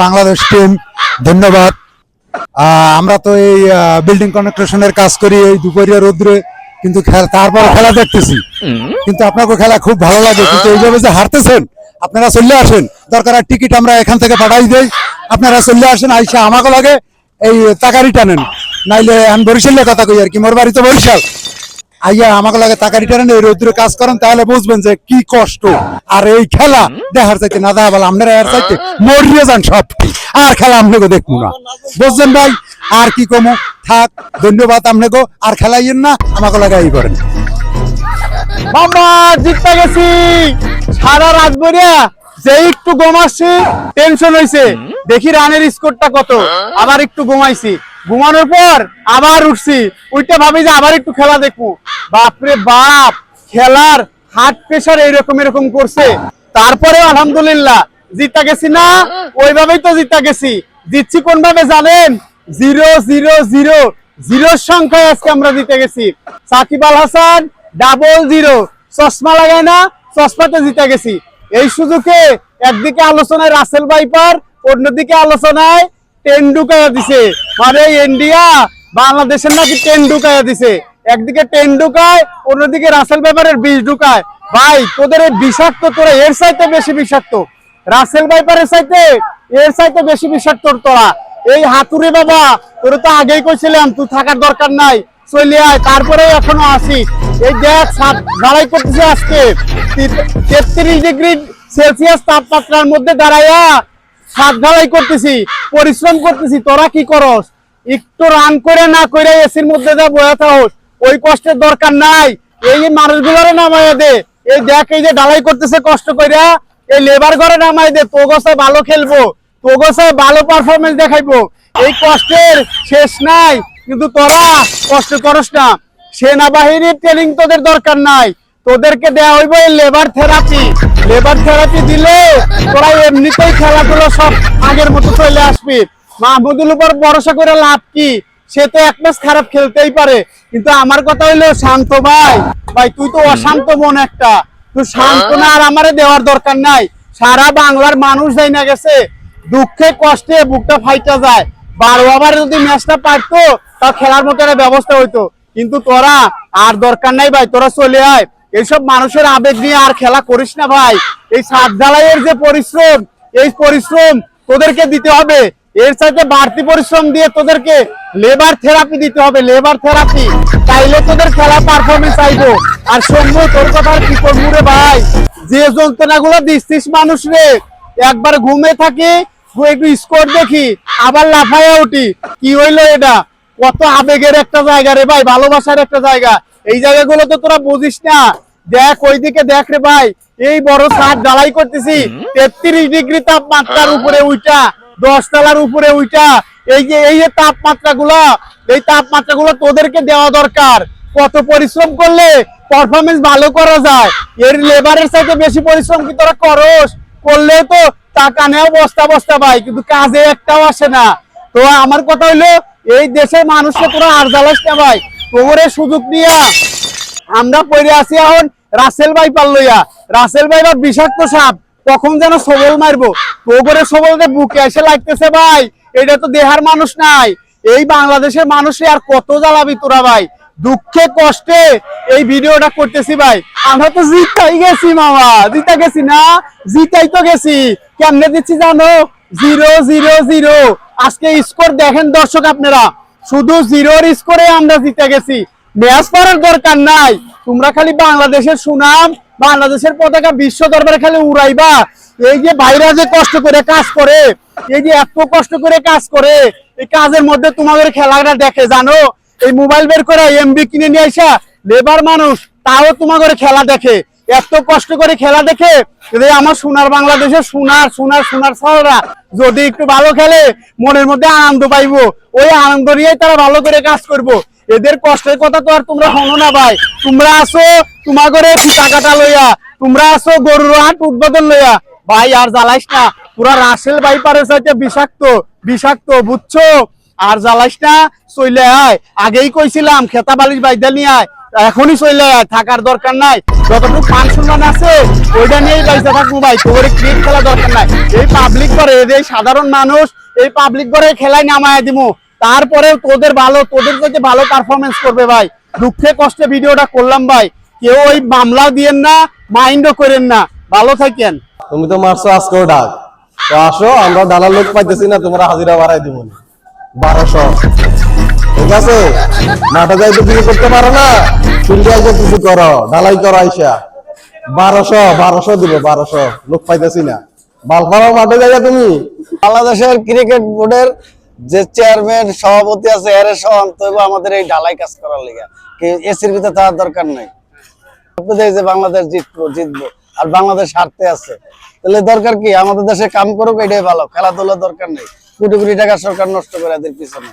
Bangladesh team ধন্যবাদ। আমরা তো এই বিল্ডিং কনস্ট্রাকশনের কাজ করি, এই দুপুরিয়া রোদ্রে, কিন্তু তারপর খেলা দেখতেছি। কিন্তু আপনাকে খেলা খুব ভালো লাগে, কিন্তু এইভাবে যে হারতেছেন, আপনারা চলে আসেন। দরকার আর টিকিট আমরা এখান থেকে পাঠাই দেই। আপনারা চলে আসেন, আইসা আমাকে লাগে, এই টাকারি টানেন। নাইলে আমি বরিশালের কথা কই, আর কি, মোর বাড়ি তো বরিশাল। আইয়া আমাকে লাগে টাকা রিটার্ন এই রোদ্রে কাজ করেন, তাহলে বুঝবেন যে কি কষ্ট। আর এই খেলা দেখার চাইতে না দেখা বলে আপনারা এর চাইতে মরিয়ে যান সব আর খেলা আপনাকে দেখব না। বুঝছেন ভাই? আর কি কমু? থাক, ধন্যবাদ আপনাকে আর খেলাইয়েন না, আমাকে লাগে এই করেন। মামা, জিততে গেছি। সারা রাত বরিয়া যে একটু ঘুমাচ্ছি টেনশন হইছে। দেখি রানের স্কোরটা কত। আবার একটু ঘুমাইছি। ঘুমানোর পর আবার উঠছি। উঠতে ভাবি যে আবার একটু খেলা দেখব। বাপরে বাপ, খেলার হার্ট প্রেশার এইরকম এরকম করছে। তারপরে আলহামদুলিল্লাহ জিতা গেছি না, ওইভাবেই তো জিতা গেছি। জিতছি কোন ভাবে জানেন? জিরো জিরো জিরো, জিরোর সংখ্যায় আজকে আমরা জিতে গেছি। সাকিব আল হাসান ডাবল জিরো চশমা লাগায় না, চশমাতে জিতে গেছি। এই সুযোগে একদিকে আলোচনায় রাসেল বাইপার অন্যদিকে আলোচনায় টেন্ডুকায়া দিছে। মানে ইন্ডিয়া বাংলাদেশের নাকি টেন্ডুকায়া দিছে। একদিকে টেন্ডুকায় অন্যদিকে রাসেল বাইপারের বিষ ঢুকায়। ভাই, তোদের এই বিষাক্ত, তোরা এর চাইতে বেশি বিষাক্ত। রাসেল বাইপারের চাইতে এর চাইতে বেশি বিষাক্ত তোরা এই হাতুড়ে বাবা, তোর তো আগেই কইছিলাম, তুই থাকার দরকার নাই। চলে আয় তারপরে এখনও আসি এই দেখ ঝাড়াই করতেছে আজকে। তেত্রিশ ডিগ্রি সেলসিয়াস তাপমাত্রার মধ্যে দাঁড়াইয়া সাত ঢালাই করতেছি, পরিশ্রম করতেছি, তোরা কি করস? একটু রান করে না করে এসির মধ্যে যা বয়ে থাকস, ওই কষ্টের দরকার নাই। এই মানুষগুলোরে নামাইয়া দে, এই দেখ, এই যে ঢালাই করতেছে কষ্ট কইরা, এই লেবার ঘরে নামাই দে তো গোসায় ভালো খেলব তো গোসায় ভালো পারফরমেন্স দেখাইবো। এই কষ্টের শেষ নাই, কিন্তু তোরা কষ্ট করস না। সেনাবাহিনীর ট্রেনিং তোদের দরকার নাই। তোদেরকে দেওয়া হইব এই লেবার থেরাপি লেবার থেরাপি দিলে তোরা এমনিতেই খেলাধুলো সব আগের মতো চলে আসবি। মাহমুদুল উপর ভরসা করে লাভ কি? সে তো এক ম্যাচ খারাপ খেলতেই পারে। কিন্তু আমার কথা হইল, শান্ত ভাই। ভাই, তুই তো অশান্ত মন একটা। তুই শান্ত না, আর আমারে দেওয়ার দরকার নাই। সারা বাংলার মানুষ যাই না গেছে। দুঃখে, কষ্টে বুকটা ফাইটা যায়। বারো ওভার যদি ম্যাচটা পারতো তা খেলার মতো একটা ব্যবস্থা হইতো। কিন্তু তোরা, আর দরকার নাই ভাই, তোরা চলে আয়। এইসব মানুষের আবেগ নিয়ে আর খেলা করিস না ভাই। এই সাত ঢালাইয়ের যে পরিশ্রম, এই পরিশ্রম তোদেরকে দিতে হবে। এর সাথে বাড়তি পরিশ্রম দিয়ে তোদেরকে লেবার থেরাপি দিতে হবে লেবার থেরাপি তাইলে তোদের খেলা পারফরমেন্স আইবো আর সঙ্গ তোর কথা কি করব রে ভাই? যে যন্ত্রণাগুলো দিচ্ছিস মানুষ রে। একবার ঘুমে থাকি একটু স্কোর দেখি, আবার লাফাইয়া উঠি। কি হইল এটা? কত আবেগের একটা জায়গা রে ভাই, ভালোবাসার একটা জায়গা। এই জায়গাগুলো তো তোরা বুঝিস না। দেখ ওইদিকে দেখ রে ভাই এই বড় সাত ঢালাই করতেছি। তেত্রিশ ডিগ্রি তাপমাত্রার উপরে উইটা দশ তলার উপরে উইটা। এই যে এই যে তাপমাত্রা গুলো এই তাপমাত্রা গুলো তোদেরকে দেওয়া দরকার। কত পরিশ্রম করলে পারফরমেন্স ভালো করা যায়। এর লেবারের সাথে বেশি পরিশ্রম কি তোরা করস? করলেও তো টাকা নেওয়া বস্তা বস্তা ভাই কিন্তু কাজে একটাও আসে না। তো আমার কথা হইল এই দেশের মানুষকে তোরা আর জ্বালাস না ভাই। তোমরে সুযোগ নিয়া আমরা পড়ে আছি এখন রাসেল ভাই পাল্লইয়া রাসেল ভাই বা বিষাক্ত সাপ। কখন যেন সবল মারবো। তোগরে সবলতে বুকে এসে লাগতেছে ভাই। এটা তো দেহার মানুষ নাই। এই বাংলাদেশের মানুষে আর কত জ্বালাবি তোরা ভাই। দুঃখে, কষ্টে এই ভিডিওটা করতেছি ভাই। আমরা তো জিতাই গেছি মামা। জিতা গেছি না? জিতাই তো গেছি। কেমনে দিচ্ছি জানো? Zero zero zero. আজকে স্কোর দেখেন দর্শক আপনারা। শুধু জিরোর স্কোরে আমরা জিতে গেছি। ম্যাচ করার দরকার নাই। তোমরা খালি বাংলাদেশের সুনাম, বাংলাদেশের পতাকা বিশ্ব দরবারে খালি উড়াইবা। এই যে বাইরে যে কষ্ট করে কাজ করে, এই যে এত কষ্ট করে কাজ করে, এই কাজের মধ্যে তোমাদের খেলাটা দেখে, জানো? এই মোবাইল বের করে এমবি কিনে নিয়ে আসা লেবার মানুষ, তাও তোমাদের খেলা দেখে। এত কষ্ট করে খেলা দেখে যদি আমার সোনার বাংলাদেশের সোনার সোনার সোনার সালরা যদি একটু ভালো খেলে, মনের মধ্যে আনন্দ পাইবো। ওই আনন্দ নিয়েই তারা ভালো করে কাজ করব। এদের কষ্টের কথা তো আর তোমরা শোনো না ভাই। তোমরা আসো তোমার ঘরে টাকাটা লইয়া। তোমরা আসো গরুর হাট উদ্বোধন লইয়া। ভাই, আর জ্বালাইস না। তোরা রাসেল বাইপারের সাথে বিষাক্ত বিষাক্ত, বুঝছ? আর জ্বালাইস না চলে আয়। আগেই কইছিলাম খেতা বালিশ বাইদা নিয়ে আয়। এখনই চলে আয়, থাকার দরকার নাই। যতটুকু মান সম্মান আছে, ওইটা নিয়েই পয়সা থাকব ভাই। তোর ক্রিকেট খেলা দরকার নাই। এই পাবলিক করে এই সাধারণ মানুষ, এই পাবলিক করে খেলায় নামায় দিমু। তারপরে তোদের ভালো তোদের যদি ভালো পারফরমেন্স করবে ভাই। দুঃখে কষ্টে ভিডিওটা করলাম ভাই। কেউ ওই মামলা দিয়েন না মাইন্ডও করেন না। ভালো থাকেন। তুমি তো মারছো আজকেও ডাক। তো আসো আমরা দালাল লোক পাইতেছি না তোমরা হাজিরা বাড়াই দিব বারোশো। ঠিক আছে? মাঠে যাইতে কিছু করতে পারো না। ফিল্ডে আইসা কিছু করো। ঢালাই করো আইসা। বারোশো বারোশো দিব বারোশো। লোক পাইতেছি না। বালপাড়াও মাঠে যাইয়া তুমি। বাংলাদেশের ক্রিকেট বোর্ডের যে চেয়ারম্যান সভাপতি আছে, এর সহ আনতে আমাদের এই ঢালাই কাজ করার লিগা। এসির ভিতরে তার দরকার নাই। যে বাংলাদেশ জিতবো জিতবো, আর বাংলাদেশ হারতে আছে, তাহলে দরকার কি? আমাদের দেশে কাম করুক, এটাই ভালো। খেলাধুলার দরকার নেই। কোটি কোটি টাকা সরকার নষ্ট করে এদের পিছনে।